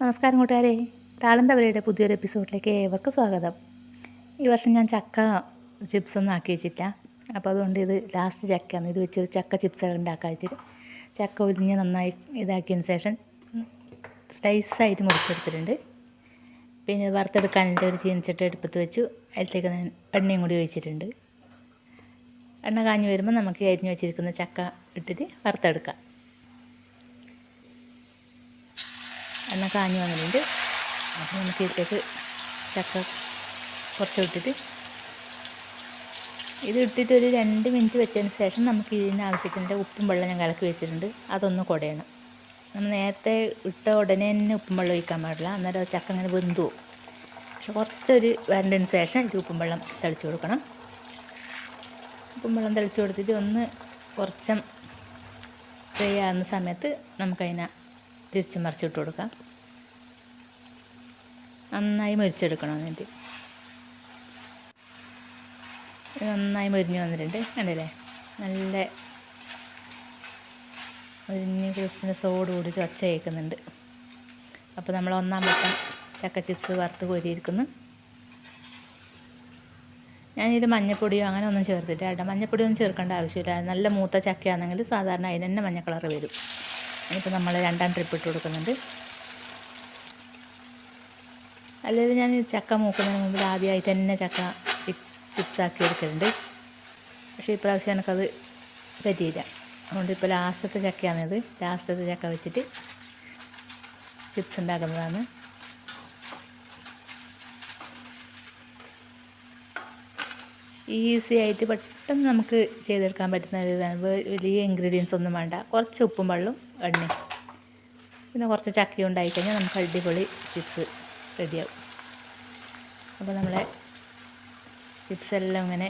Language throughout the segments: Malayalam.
നമസ്കാരം കൂട്ടുകാരെ. താളന്തവരയുടെ പുതിയൊരു എപ്പിസോഡിലേക്ക് ഏവർക്കും സ്വാഗതം. ഈ വർഷം ഞാൻ ചക്ക ചിപ്സ് ഒന്നും ആക്കി വെച്ചില്ല. അപ്പോൾ അതുകൊണ്ട് ഇത് ലാസ്റ്റ് ചക്കയാണ്. ഇത് വെച്ചൊരു ചക്ക ചിപ്സ് ഉണ്ടാക്കാൻ വെച്ചിട്ട് ചക്ക ഒരിഞ്ഞ് നന്നായി ഇതാക്കിയതിന് ശേഷം സ്ലൈസായിട്ട് മുറിച്ചെടുത്തിട്ടുണ്ട്. പിന്നെ വറുത്തെടുക്കാനായിട്ട് ഒരു ചീനിച്ചട്ടി എടുപ്പത്ത് വെച്ചു. അതിലേക്ക് ഞാൻ എണ്ണയും കൂടി ഒഴിച്ചിട്ടുണ്ട്. എണ്ണ കാഞ്ഞ് വരുമ്പോൾ നമുക്ക് അരിഞ്ഞ് വെച്ചിരിക്കുന്ന ചക്ക ഇട്ടിട്ട് വറുത്തെടുക്കാം. എണ്ണ കാഞ്ഞ് വന്നിട്ടുണ്ട് അപ്പോൾ നമുക്ക് ഇതിലേക്ക് ചക്ക കുറച്ച് ഇട്ടിട്ട് ഇത് ഇട്ടിട്ട് ഒരു രണ്ട് മിനിറ്റ് വെച്ചതിന് ശേഷം നമുക്ക് ഇതിന് ആവശ്യത്തിന്റെ ഉപ്പും വെള്ളം ഞാൻ കലക്കി വെച്ചിട്ടുണ്ട്. അതൊന്ന് കുടയണം. നമ്മൾ നേരത്തെ ഇട്ട ഉടനെ തന്നെ ഉപ്പും വെള്ളം ഒഴിക്കാൻ പാടില്ല. അന്നേരം ചക്ക അങ്ങനെ വെന്തു പോകും. പക്ഷെ കുറച്ചൊരു വരണ്ടതിന് ശേഷം ഇത് ഉപ്പും വെള്ളം തളിച്ചു കൊടുക്കണം. ഉപ്പും വെള്ളം തളിച്ചു കൊടുത്തിട്ട് ഒന്ന് കുറച്ചും ഫ്രൈ ആകുന്ന സമയത്ത് നമുക്കതിനെ തിരിച്ച് മറിച്ചിട്ട് കൊടുക്കാം. നന്നായി മരിച്ചെടുക്കണം എന്നിട്ട്. നന്നായി മരിഞ്ഞ് വന്നിട്ടുണ്ട്. കണ്ടില്ലേ? നല്ല മരിഞ്ഞ് ക്രിസ്മസോട് കൂടിയിട്ട് ഒച്ച കേൾക്കുന്നുണ്ട്. അപ്പോൾ നമ്മൾ ഒന്നാം വട്ടം ചക്ക ചിപ്സ് വറുത്ത് കോരിയിരിക്കുന്നു. ഞാനിത് മഞ്ഞപ്പൊടിയോ അങ്ങനെ ഒന്നും ചേർത്തിട്ട് കേട്ടോ. മഞ്ഞപ്പൊടിയൊന്നും ചേർക്കേണ്ട ആവശ്യമില്ല. നല്ല മൂത്ത ചക്കയാണെങ്കിൽ സാധാരണ അതിന് തന്നെ മഞ്ഞ കളർ വരും. ഇപ്പോൾ നമ്മൾ രണ്ടാം ട്രിപ്പ് ഇട്ട് കൊടുക്കുന്നുണ്ട്. അല്ലെങ്കിൽ ഞാൻ ചക്ക മൂക്കുന്നതിന് മുമ്പിൽ ആദ്യമായിട്ട് തന്നെ ചക്ക ചിപ്സ് ആക്കി എടുക്കലുണ്ട്. പക്ഷേ ഇപ്രാവശ്യം എനിക്കത് പറ്റിയില്ല. അതുകൊണ്ട് ഇപ്പോൾ ലാസ്റ്റത്തെ ചക്കയാണിത്. ലാസ്റ്റത്തെ ചക്ക വെച്ചിട്ട് ചിപ്സ് ഉണ്ടാക്കുന്നതാണ്. ഈസി ആയിട്ട് പെട്ടെന്ന് നമുക്ക് ചെയ്തെടുക്കാൻ പറ്റുന്ന ഒരു ഇതാണ് വലിയ ഇൻഗ്രീഡിയൻസ് ഒന്നും വേണ്ട. കുറച്ച് ഉപ്പും വെള്ളവും എണ്ണയും പിന്നെ കുറച്ച് ചക്കയും ഉണ്ടായി കഴിഞ്ഞാൽ നമുക്ക് അടിപൊളി ചിപ്സ് റെഡിയാവും. അപ്പോൾ നമ്മളെ ചിപ്സ് എല്ലാം ഇങ്ങനെ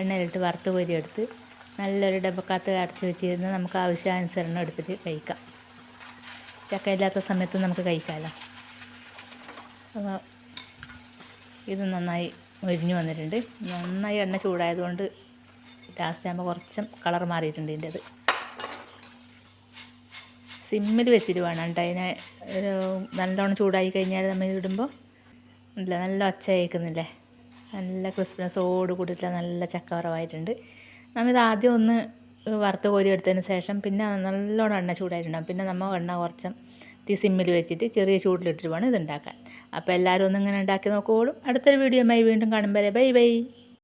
എണ്ണയിലിട്ട് വറുത്ത് കോരിയെടുത്ത് നല്ലൊരു ഡബക്കകത്ത് അടച്ച് വെച്ചിരുന്ന് നമുക്ക് ആവശ്യാനുസരണം എടുത്തിട്ട് കഴിക്കാം. ചക്ക ഇല്ലാത്ത സമയത്ത് നമുക്ക് കഴിക്കാമല്ലോ അപ്പോൾ ഇത് നന്നായി മൊരിഞ്ഞ് വന്നിട്ടുണ്ട്. നന്നായി എണ്ണ ചൂടായതുകൊണ്ട് ലാസ്റ്റ് ആകുമ്പോൾ കുറച്ചും കളർ മാറിയിട്ടുണ്ട് ഇതിന്റെ അത് സിമ്മിൽ വെച്ചിട്ട് വേണം കേട്ടോ. അതിനെ ഒരു നല്ലോണം ചൂടായി കഴിഞ്ഞാൽ നമ്മൾ ഇടുമ്പോൾ ഇല്ല നല്ല ഒച്ച കേൾക്കുന്നില്ലേ? നല്ല ക്രിസ്മസോട് കൂടിയിട്ടുള്ള നല്ല ചക്ക കുറവായിട്ടുണ്ട് നമ്മളിത് ആദ്യം ഒന്ന് വറുത്ത് കോരി എടുത്തതിന് ശേഷം പിന്നെ നല്ലോണം എണ്ണ ചൂടായിട്ടുണ്ടാകും പിന്നെ നമ്മൾ എണ്ണ കുറച്ച് തീ സിമ്മിൽ വെച്ചിട്ട് ചെറിയ ചൂടിലിട്ടിട്ട് വേണം ഇത് ഉണ്ടാക്കാൻ. അപ്പോൾ എല്ലാവരും ഒന്ന് ഇങ്ങനെ ഉണ്ടാക്കി നോക്കുമ്പോഴും അടുത്തൊരു വീഡിയോയുമായി വീണ്ടും കാണുമ്പോൾ ബൈ ബൈ.